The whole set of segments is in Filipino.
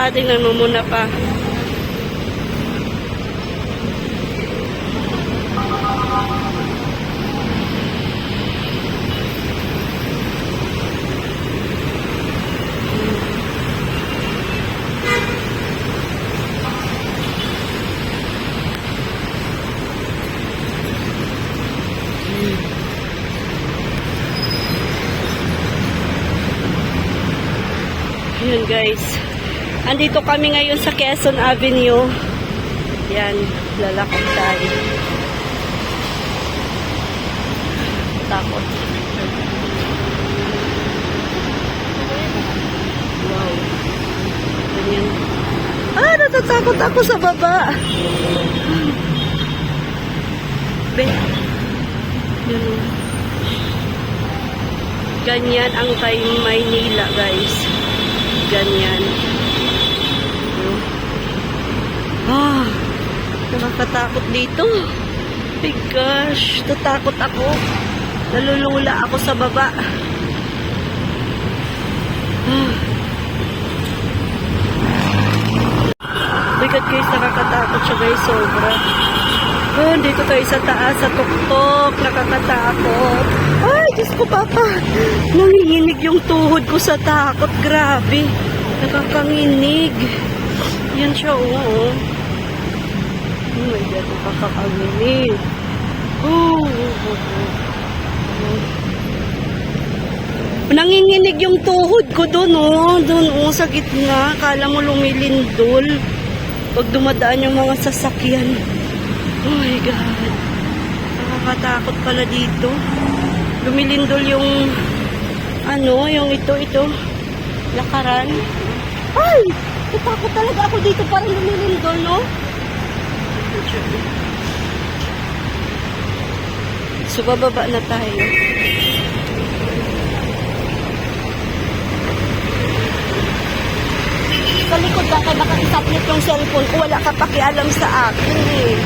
pa, tingnan muna pa. Yun guys. Andito kami ngayon sa Quezon Avenue. Yan, lalakad tayo. Takot. Wow. Ganyan. Ah, natatakot ako sa baba. Be. Oh. Ganyan ang kay Maynila, guys. Ganyan. Ah, nakakatakot dito. My gosh, tatakot ako. Nalulula ako sa baba. Ah. My God guys, nakakatakot siya guys, sobra. Oh, dito tayo sa taas, sa tuktok, nakakatakot. Ay, Diyos ko, Papa. Nanginginig yung tuhod ko sa takot. Grabe. Nakakanginig. Yan siya, oo. Oh my God, nakakakanginig. Oh, oh, oh, oh. Nanginginig yung tuhod ko doon, oh. Doon, oh, sa gitna. Kala mo lumilindol. Pag dumadaan yung mga sasakyan. Oh my God. Nakakatakot pala dito. Lumilindol yung ano, yung ito, ito. Lakaran. Ay! Natakot talaga ako dito. Parang lumilindol, no? So, bababa na tayo. Sa likod ka kay baka isaplit yung cellphone ko. Wala ka pakialam sa akin eh.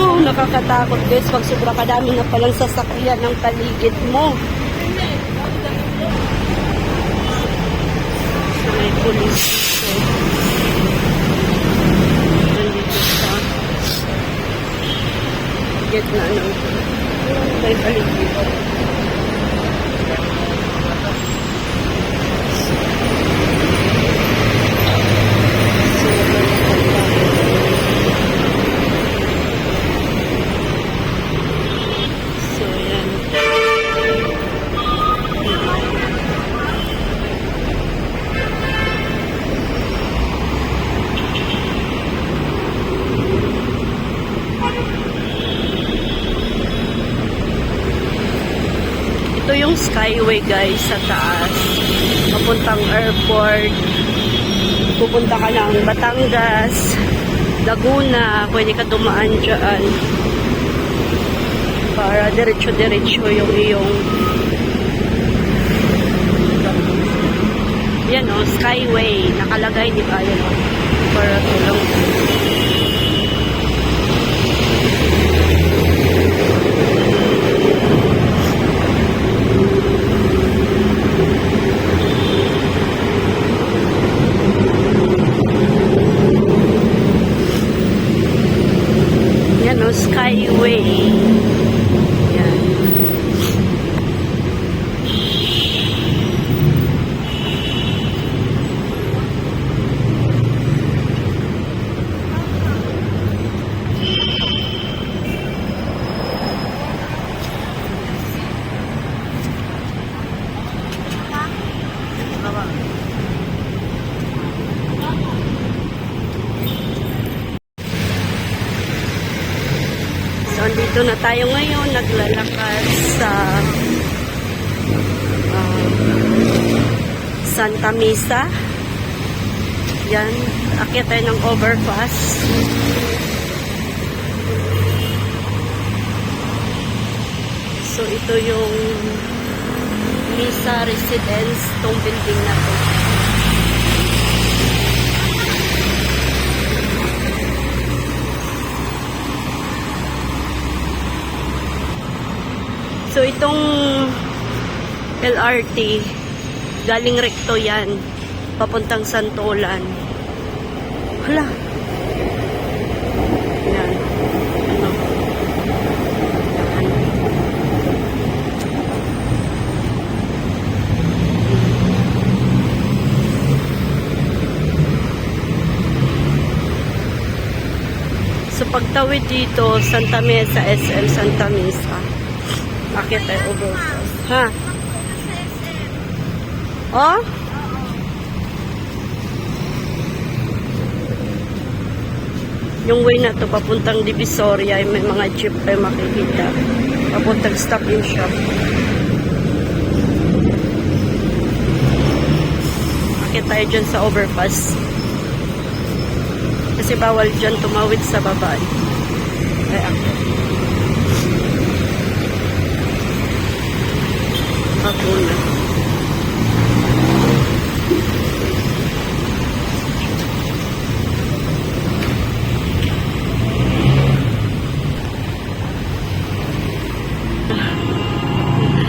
Oh, nakakatakot guys pag sobra kadami na palang sasakyan ng paligid mo. May police dito. Nandito sa gitna paligid. So, skyway guys sa taas. Papuntang airport. Pupunta ka ng Batangas, Laguna. Pwede ka dumaan dyan para diretso-diretso yung iyong yan o, skyway nakalagay di ba yan o para tulong yan o, skyway yan So, andito na tayo ngayon, naglalakad sa ah, Santa Misa. Yan, akyat tayo ng overpass. So, ito yung Misa Residence, tong building na to. So itong LRT. Galing rekto yan. Papuntang Santolan. Hala. Yan. Ano? So pagtawid dito, Santa Mesa, SM Santa Mesa. Akit tayo overpass. Ha? Oh? Yung way na to papuntang Divisoria, ay may mga jeep tayo makikita. Papuntang stop in shop. Akit tayo dyan sa overpass. Kasi bawal dyan tumawid sa baba. Ay, akit. Na.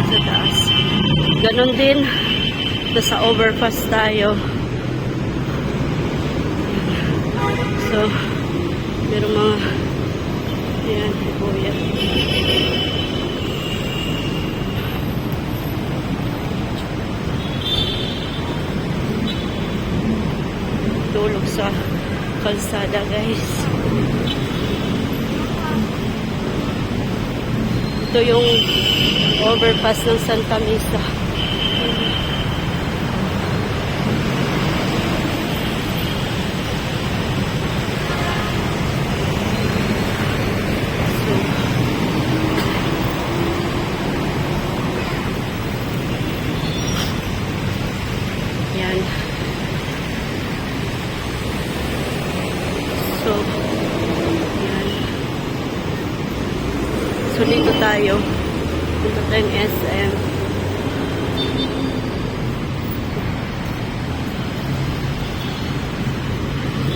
sa taas. Ganon din. Nasa overpass tayo. So, meron mga yan, kuya. Tulog sa kalsada, guys. Ito yung overpass ng Santa Mesa. Yan. So, yan. So, dito tayo. Punta tayong SM.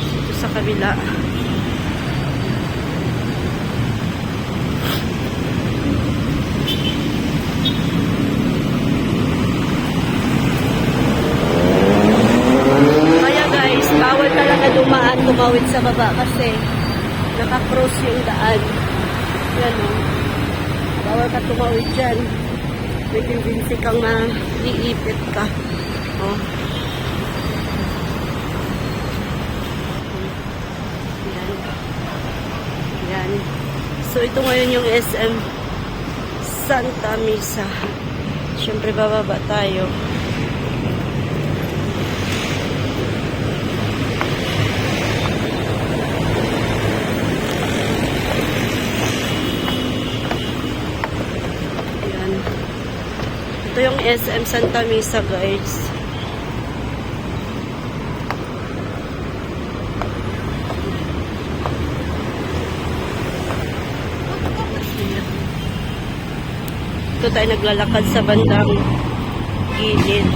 Dito sa kabila. Kaya guys, bawal talaga dumaan, tumawid sa baba kasi nakakross yung daan. Yan o. Ka tumawid dyan. May tendency kang maiipit ka. Oh. Yan. Yan. So, ito ngayon yung SM Santa Misa. Siyempre, bababa tayo. Yan. Ito yung SM Santa Misa, guys. Ito tayo naglalakad sa bandang gilid.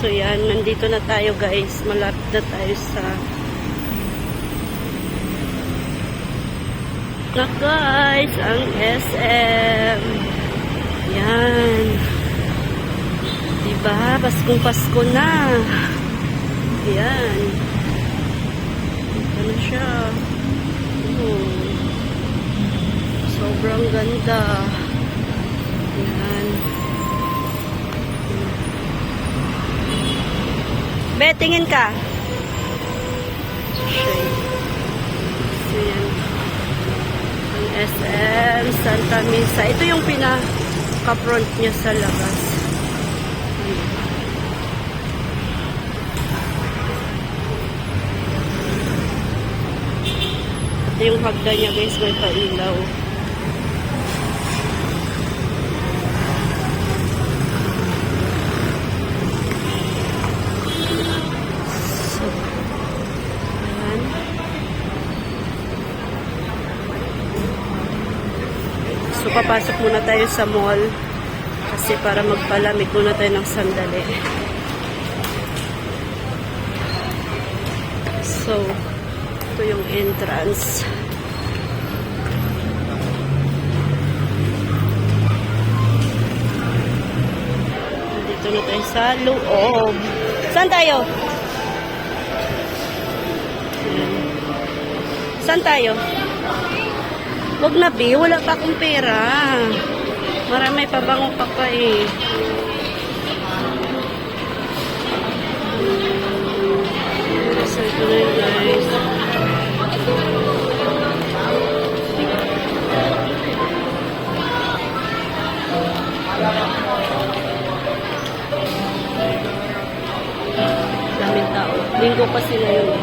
So yan, nandito na tayo guys. Malapit na tayo sa na guys, ang SM. Yan. Paskong Pasko na. Yan. Ito na siya. Oh. Sobrang ganda. Yan. Be, tingin ka. Shade. Ang SM Santa Misa. Ito yung pinaka-front niya sa labas. Ito yung hagda niya guys, may pailaw. So. So, papasok muna tayo sa mall. Kasi para magpalamig muna tayo ng sandali. So, ito yung entrance. na tayo sa loob. Saan tayo? Saan tayo? Wag na, B. Wala pa akong pera. Marami pa bango pa pa eh. So, ito na yun, guys. Linggo pa sila yun.